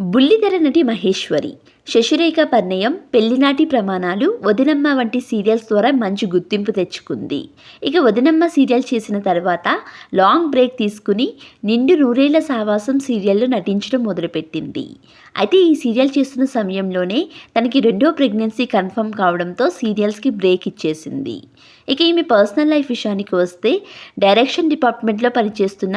బుల్లితెర నటి మహేశ్వరి. శశిరేఖ పరిణయం పెళ్ళినాటి ప్రమాణాలు వదినమ్మ వంటి సీరియల్స్ ద్వారా మంచి గుర్తింపు తెచ్చుకుంది. ఇక వదినమ్మ సీరియల్ చేసిన తర్వాత లాంగ్ బ్రేక్ తీసుకుని నిండు నూరేళ్ళ సావాసం సీరియల్లో నటించడం మొదలుపెట్టింది. అయితే ఈ సీరియల్ చేస్తున్న సమయంలోనే తనకి రెండో ప్రెగ్నెన్సీ కన్ఫర్మ్ కావడంతో సీరియల్స్కి బ్రేక్ ఇచ్చేసింది. ఇక ఈమె పర్సనల్ లైఫ్ విషయానికి వస్తే డైరెక్షన్ డిపార్ట్మెంట్లో పనిచేస్తున్న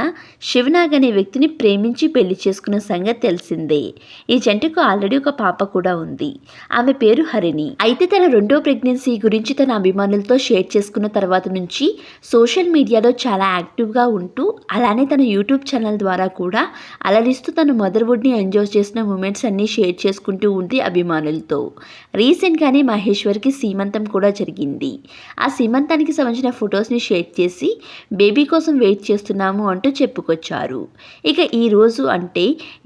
శివనాగ్ అనే వ్యక్తిని ప్రేమించి పెళ్ళి చేసుకున్న సంగతి తెలిసిందే. ఈ జంటకు ఆల్రెడీ ఒక పాప కూడా కూడా ఉంది. ఆమె పేరు హరిణి. అయితే తన రెండో ప్రెగ్నెన్సీ గురించి తన అభిమానులతో షేర్ చేసుకున్న తర్వాత నుంచి సోషల్ మీడియాలో చాలా యాక్టివ్గా ఉంటూ అలానే తన యూట్యూబ్ ఛానల్ ద్వారా కూడా అలరిస్తూ తన మదర్వుడ్ని ఎంజాయ్ చేసిన మూమెంట్స్ అన్నీ షేర్ చేసుకుంటూ ఉంది అభిమానులతో. రీసెంట్గానే మహేశ్వర్కి సీమంతం కూడా జరిగింది. ఆ సీమంతానికి సంబంధించిన ఫొటోస్ని షేర్ చేసి బేబీ కోసం వెయిట్ చేస్తున్నాము అంటూ చెప్పుకొచ్చారు. ఇక ఈరోజు అంటే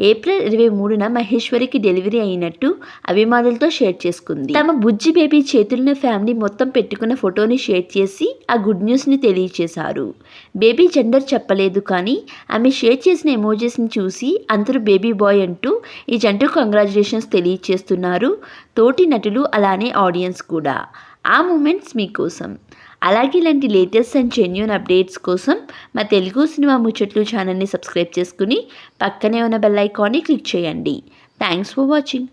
ఏప్రిల్ ఇరవై మూడున మహేశ్వరికి డెలివరీ అయినట్టు అభిమానులతో షేర్ చేసుకుంది. తమ బుజ్జి బేబీ చేతులను ఫ్యామిలీ మొత్తం పెట్టుకున్న ఫోటోని షేర్ చేసి ఆ గుడ్ న్యూస్ని తెలియచేశారు. బేబీ జెండర్ చెప్పలేదు కానీ ఆమె షేర్ చేసిన ఎమోజెస్ని చూసి అందరూ బేబీ బాయ్ అంటూ ఈ జంటకు కంగ్రాచులేషన్స్ తెలియచేస్తున్నారు. తోటి నటులు అలానే ఆడియన్స్ కూడా. ఆ మూమెంట్స్ మీకోసం. అలాగే ఇలాంటి లేటెస్ట్ అండ్ జెన్యున్ అప్డేట్స్ కోసం మా తెలుగు సినిమా ముచ్చట్లు ఛానల్ని సబ్స్క్రైబ్ చేసుకుని పక్కనే ఉన్న బెల్ ఐకాన్ని క్లిక్ చేయండి. Thanks for watching.